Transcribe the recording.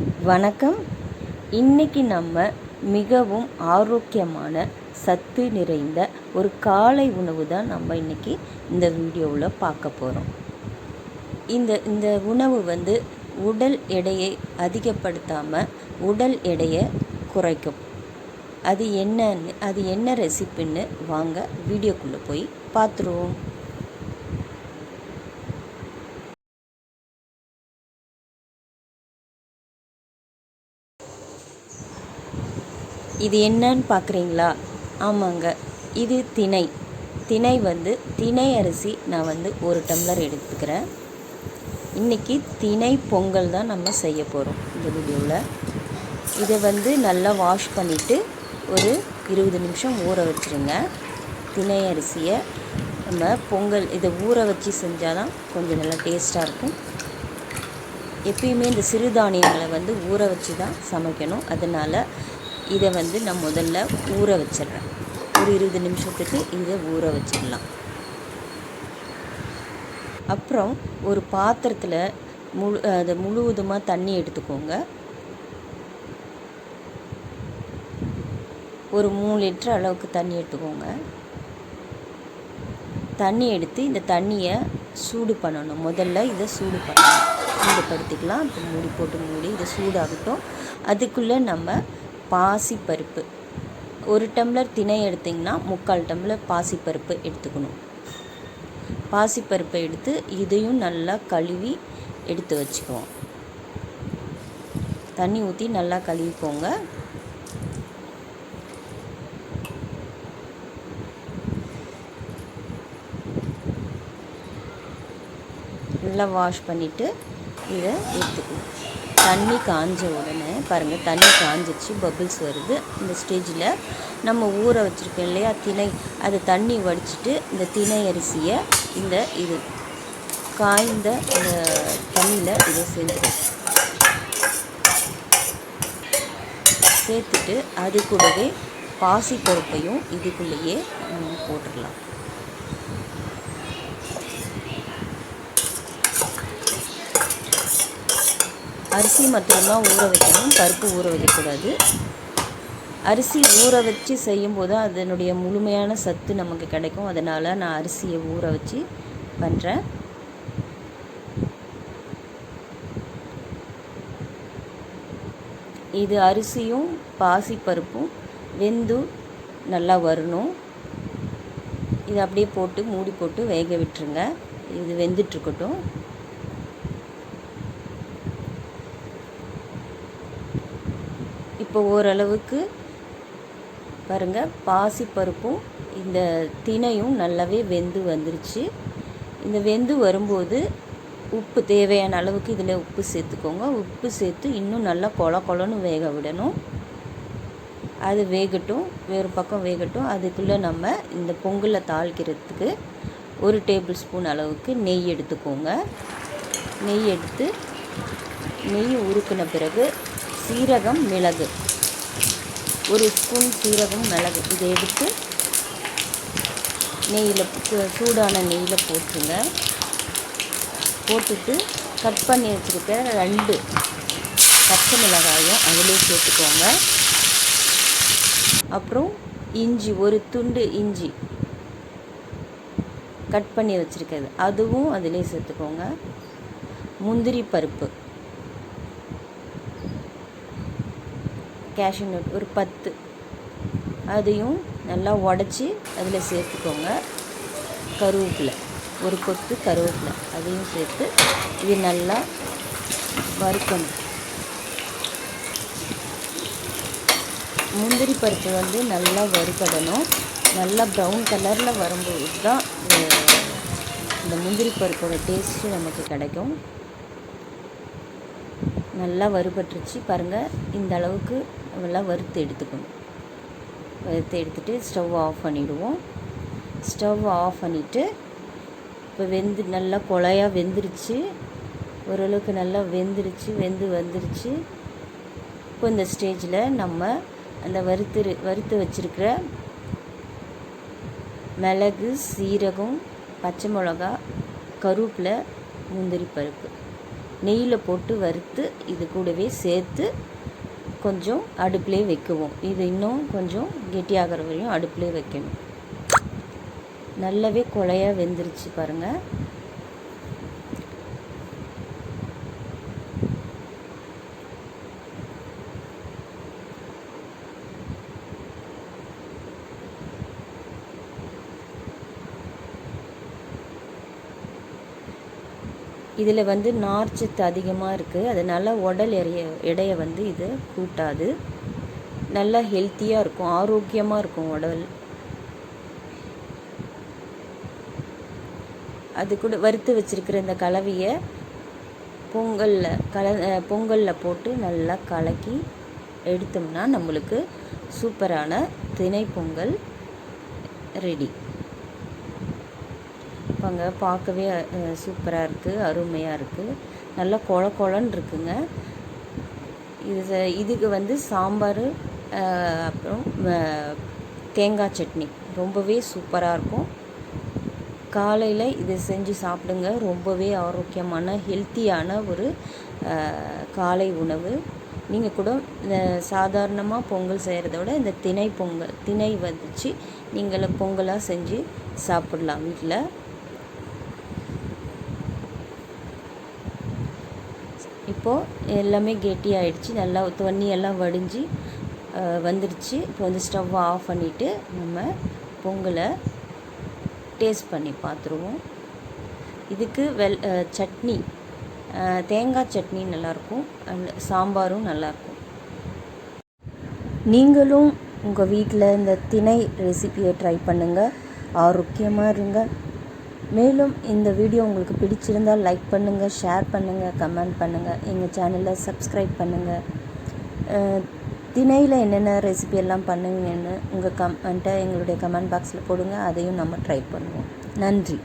வணக்கம். இன்னைக்கு நம்ம மிகவும் ஆரோக்கியமான சத்து நிறைந்த ஒரு காலை உணவு தான் நம்ம இன்னைக்கு இந்த வீடியோவில் பார்க்க போகிறோம் இந்த இந்த உணவு வந்து உடல் எடையை அதிகப்படுத்தாமல் உடல் எடையை குறைக்கும். அது என்னன்னு அது என்ன ரெசிபின்னு வாங்க வீடியோக்குள்ளே போய் பார்த்துருவோம். இது என்னன்னு பார்க்குறீங்களா ஆமாங்க. இது திணை. திணை வந்து திணை அரிசி நான் வந்து ஒரு டம்ளர் எடுத்துக்கிறேன். இன்றைக்கி திணை பொங்கல் தான் நம்ம செய்ய போகிறோம் இந்த வீடியோவில் இதை வந்து நல்லா வாஷ் பண்ணிவிட்டு ஒரு இருபது நிமிஷம் ஊற வச்சுருங்க. திணை அரிசியை நம்ம பொங்கல் இதை ஊற வச்சு செஞ்சால் தான் கொஞ்சம் நல்லா டேஸ்ட்டாக இருக்கும். எப்பயுமே இந்த சிறுதானியங்களை வந்து ஊற வச்சு தான் சமைக்கணும். அதனால் இதை வந்து நான் முதல்ல ஊற வச்சிடுறேன். ஒரு இருபது நிமிஷத்துக்கு இதை ஊற வச்சிடலாம். அப்புறம் ஒரு பாத்திரத்தில் முழு அதை முழுவதுமாக தண்ணி எடுத்துக்கோங்க. ஒரு மூணு லிட்டர் அளவுக்கு தண்ணி எடுத்துக்கோங்க. தண்ணி எடுத்து இந்த தண்ணியை சூடு பண்ணணும். முதல்ல இதை சூடு பண்ணணும். சூடுபடுத்திக்கலாம். இப்போ மூடி போட்டு மூடி இதை சூடாகட்டும். அதுக்குள்ளே நம்ம பாசிப்பருப்பு. ஒரு டம்ளர் திணை எடுத்திங்கன்னா முக்கால் டம்ளர் பாசிப்பருப்பு எடுத்துக்கணும். பாசிப்பருப்பை எடுத்து இதையும் நல்லா கழுவி எடுத்து வச்சுக்குவோம். தண்ணி ஊற்றி நல்லா கழுவிக்கோங்க. நல்லா வாஷ் பண்ணிவிட்டு இதை எடுத்துக்கணும். தண்ணி காஞ்ச உடனே பாருங்கள் தண்ணி காஞ்சிச்சு பபிள்ஸ் வருது. இந்த ஸ்டேஜில் நம்ம ஊற வச்சுருக்கோம் இல்லையா திணை. அது தண்ணி வடிச்சிட்டு இந்த திணை அரிசியை இந்த இது காய்ந்த இந்த தண்ணியில் இதை சேர்த்துக்கணும். சேர்த்துட்டு அது கூடவே பாசிப்பருப்பையும் இதுக்குள்ளேயே நம்ம போட்டுடலாம் அரிசி மட்டும்தான் ஊற வைக்கணும். பருப்பு ஊற வைக்கக்கூடாது. அரிசி ஊற வச்சு செய்யும்போது அதனுடைய முழுமையான சத்து நமக்கு கிடைக்கும். அதனால் நான் அரிசியை ஊற வச்சு பண்ணுறேன் இது அரிசியும் பாசிப்பருப்பும் வெந்து நல்லா வரணும். இது அப்படியே போட்டு மூடி போட்டு வேக விட்டுருங்க. இது வெந்துட்டுருக்கட்டும் இப்போ ஓரளவுக்கு பாருங்கள் பாசிப்பருப்பும் இந்த தினையும் நல்லாவே வெந்து வந்துருச்சு. இந்த வெந்து வரும்போது உப்பு தேவையான அளவுக்கு இதில் உப்பு சேர்த்துக்கோங்க. உப்பு சேர்த்து இன்னும் நல்லா கொல கொலன்னு வேக விடணும். அது வேகட்டும் வேறு பக்கம் வேகட்டும். அதுக்குள்ளே நம்ம இந்த பொங்கலை தாளிக்கிறதுக்கு ஒரு டேபிள் ஸ்பூன் அளவுக்கு நெய் எடுத்துக்கோங்க. நெய் எடுத்து நெய் உருக்கின பிறகு சீரகம் மிளகு. ஒரு ஸ்பூன் சீரகம் மிளகு. இதை எடுத்து நெய்யில் சூடான நெய்யில் போட்டுருங்க. போட்டுட்டு கட் பண்ணி வச்சுருக்க ரெண்டு பச்சை மிளகாயும் அதிலே சேர்த்துக்கோங்க. அப்புறம் இஞ்சி ஒரு துண்டு இஞ்சி கட் பண்ணி வச்சுருக்கிறது அதுவும் அதிலே சேர்த்துக்கோங்க. முந்திரி பருப்பு. கேஷ்யூ நட் ஒரு பத்து. அதையும் நல்லா உடச்சி அதில் சேர்த்துக்கோங்க. கருவேப்பிலை ஒரு கொத்து கருவேப்பிலை. அதையும் சேர்த்து இது நல்லா வறுக்கணும். முந்திரி பருப்பு வந்து நல்லா வறுக்கடணும் நல்லா ப்ரௌன் கலரில் வரும்போது தான் இந்த முந்திரி பருப்போட டேஸ்ட்டு நமக்கு கிடைக்கும். நல்லா வறுபட்டுருச்சு. பாருங்கள் இந்த அளவுக்கு நல்லா வறுத்து எடுத்துக்கணும். வறுத்து எடுத்துகிட்டு ஸ்டவ் ஆஃப் பண்ணிவிடுவோம் ஸ்டவ் ஆஃப் பண்ணிவிட்டு இப்போ வெந்து நல்லா கொலையாக வெந்துருச்சு. ஓரளவுக்கு நல்லா வெந்துருச்சு வெந்து வந்துருச்சு. இப்போ இந்த ஸ்டேஜில் நம்ம அந்த வறுத்து வறுத்து வச்சுருக்கிற மிளகு சீரகம் பச்சை மிளகா கருவேப்பிலை முந்திரி பருப்பு. நெய்யில் போட்டு வறுத்து இது கூடவே சேர்த்து கொஞ்சம் அடுப்புலேயே வைக்குவோம். இது இன்னும் கொஞ்சம் கெட்டியாகிற வரையும் அடுப்புலேயே வைக்கணும். நல்லாவே குழையாக வெந்துருச்சு பாருங்கள் இதில் வந்து நார்ச்சத்து அதிகமாக இருக்குது. அதனால் உடல் எடைய எடையை வந்து இது கூட்டாது. நல்லா ஹெல்த்தியாக இருக்கும். ஆரோக்கியமாக இருக்கும் உடல். அது கூட வறுத்து வச்சுருக்கிற இந்த கலவையை பொங்கலில் கல பொங்கலில் போட்டு நல்லா கலக்கி எடுத்தோம்னா நம்மளுக்கு சூப்பரான திணை பொங்கல் ரெடி. பாங்க பார்க்கவே சூப்பராக இருக்குது அருமையாக இருக்குது நல்லா கொழ கொழன்னு இருக்குங்க. இது இதுக்கு வந்து சாம்பார் அப்புறம் தேங்காய் சட்னி. ரொம்பவே சூப்பராக இருக்கும். காலையில் இதை செஞ்சு சாப்பிடுங்க. ரொம்பவே ஆரோக்கியமான ஹெல்த்தியான ஒரு காலை உணவு. நீங்கள் கூட இந்த சாதாரணமாக பொங்கல் செய்கிறத விட இந்த திணை பொங்கல் திணை வச்சு நீங்கள் பொங்கலாக செஞ்சு சாப்பிட்லாம் வீட்டில் இப்போது எல்லாமே கெட்டியாகிடுச்சு நல்லா தண்ணி எல்லாம் வடிஞ்சு வந்துடுச்சு. இப்போ வந்து ஸ்டவ்வை ஆஃப் பண்ணிவிட்டு நம்ம பொங்கலை டேஸ்ட் பண்ணி பார்த்துருவோம். இதுக்கு வெல் சட்னி. தேங்காய் சட்னி நல்லாயிருக்கும். சாம்பாரும் நல்லாயிருக்கும். நீங்களும் உங்கள் வீட்டில் இந்த திணை ரெசிபியை ட்ரை பண்ணுங்கள் ஆரோக்கியமாக இருங்க. மேலும் இந்த வீடியோ உங்களுக்கு பிடிச்சிருந்தால் லைக் பண்ணுங்கள் ஷேர் பண்ணுங்கள் கமெண்ட் பண்ணுங்கள் எங்கள் சேனலை சப்ஸ்கிரைப் பண்ணுங்கள் திணையில் என்னென்ன ரெசிபி எல்லாம் பண்ணுங்கன்னு உங்கள் கமெண்ட்டை எங்களுடைய கமெண்ட் பாக்ஸில் போடுங்க. அதையும் நம்ம ட்ரை பண்ணுவோம். நன்றி.